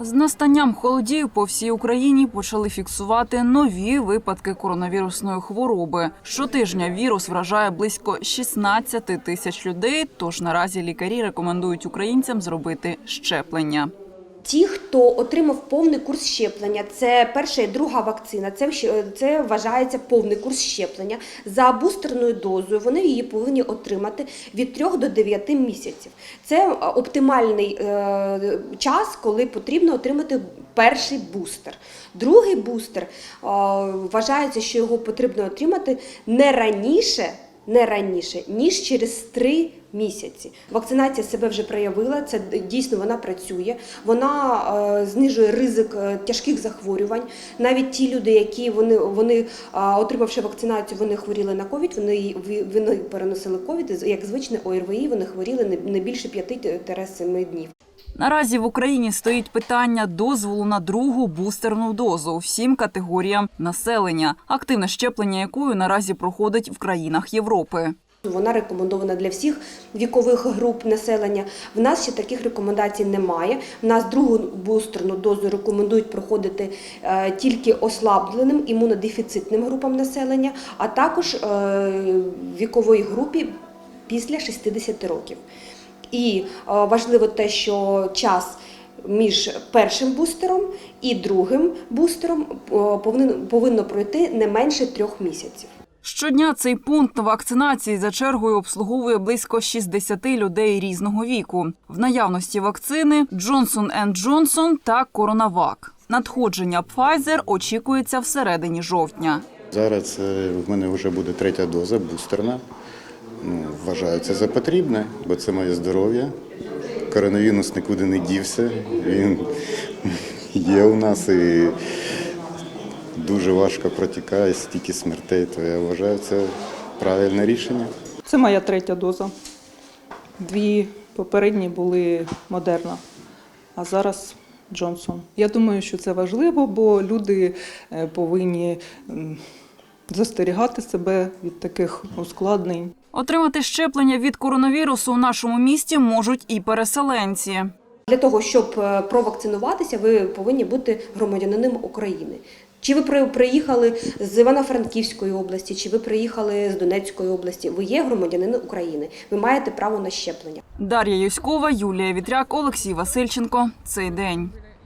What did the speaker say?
З настанням холодів по всій Україні почали фіксувати нові випадки коронавірусної хвороби. Щотижня вірус вражає близько 16 тисяч людей. Тож наразі лікарі рекомендують українцям зробити щеплення. Ті, хто отримав повний курс щеплення, це перша і друга вакцина. Це це вважається повний курс щеплення. За бустерною дозою вони її повинні отримати від 3 до 9 місяців. Це е, оптимальний е, час, коли потрібно отримати перший бустер. Другий бустер е, вважається, що його потрібно отримати не раніше. Не раніше ніж через три місяці. Вакцинація себе вже проявила. Це дійсно вона працює. Вона е, знижує ризик е, тяжких захворювань. Навіть ті люди, які вони, вони е, отримавши вакцинацію, вони хворіли на ковід. Вони вони переносили ковід. Як звичне ОРВІ, вони хворіли не більше 5-7 днів. Наразі в Україні стоїть питання дозволу на другу бустерну дозу всім категоріям населення, активне щеплення якою наразі проходить в країнах Європи. Вона рекомендована для всіх вікових груп населення. В нас ще таких рекомендацій немає. В нас другу бустерну дозу рекомендують проходити е, тільки ослабленим імунодефіцитним групам населення, а також е, вікової групі після 60 років. І е, важливо те, що час між першим бустером і другим бустером повинно пройти не менше трьох місяців. Щодня цей пункт вакцинації за чергою обслуговує близько 60 людей різного віку. В наявності вакцини Johnson Johnson та Коронавак. Надходження Pfizer очікується всередині жовтня. Зараз е, в мене вже буде третя доза бустерна. Ну, вважаю це за потрібне, бо це моє здоров'я. Коронавірус нікуди не дівся. Він є у нас і дуже важко протікає, стільки смертей, то я вважаю це правильне рішення. Це моя третя доза. Дві попередні були Модерна, а зараз Джонсон. Я думаю, що це важливо, бо люди е, повинні застерігати себе від таких ускладнень. Отримати щеплення від коронавірусу у нашому місті можуть і переселенці. Для того, щоб е, провакцинуватися, ви повинні бути громадянином України. Чи ви при- приїхали з Івано-Франківської області, чи ви приїхали з Донецької області, ви є громадянин України. Ви маєте право на щеплення. Дар'я Юськова, Юлія Вітряк, Олексій Васильченко. Цей день.